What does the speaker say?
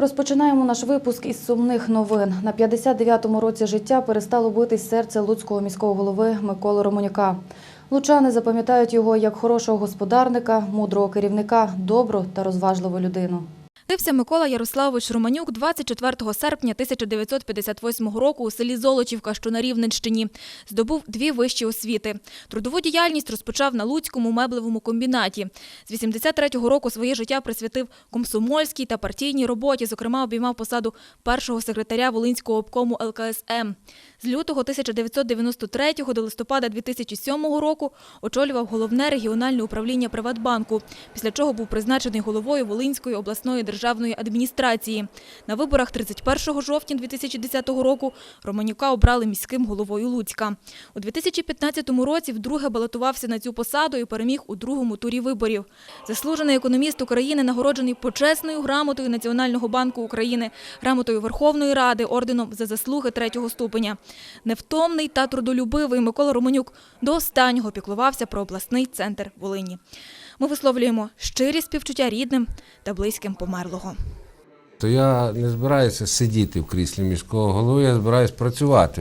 Розпочинаємо наш випуск із сумних новин. На 59-му році життя перестало битись серце луцького міського голови Миколи Романюка. Лучани запам'ятають його як хорошого господарника, мудрого керівника, добру та розважливу людину. Народився Микола Ярославович Романюк 24 серпня 1958 року у селі Золочівка, що на Рівненщині. Здобув дві вищі освіти. Трудову діяльність розпочав на Луцькому меблевому комбінаті. З 83-го року своє життя присвятив комсомольській та партійній роботі, зокрема обіймав посаду першого секретаря Волинського обкому ЛКСМ. З лютого 1993 до листопада 2007 року очолював головне регіональне управління Приватбанку, після чого був призначений головою Волинської обласної державної адміністрації. На виборах 31 жовтня 2010 року Романюка обрали міським головою Луцька. У 2015 році вдруге балотувався на цю посаду і переміг у другому турі виборів. Заслужений економіст України нагороджений почесною грамотою Національного банку України, грамотою Верховної Ради, орденом за заслуги третього ступеня. Невтомний та трудолюбивий Микола Романюк до останнього піклувався про обласний центр Волині. Ми висловлюємо щирі співчуття рідним та близьким померлого. То я не збираюся сидіти в кріслі міського голови, я збираюся працювати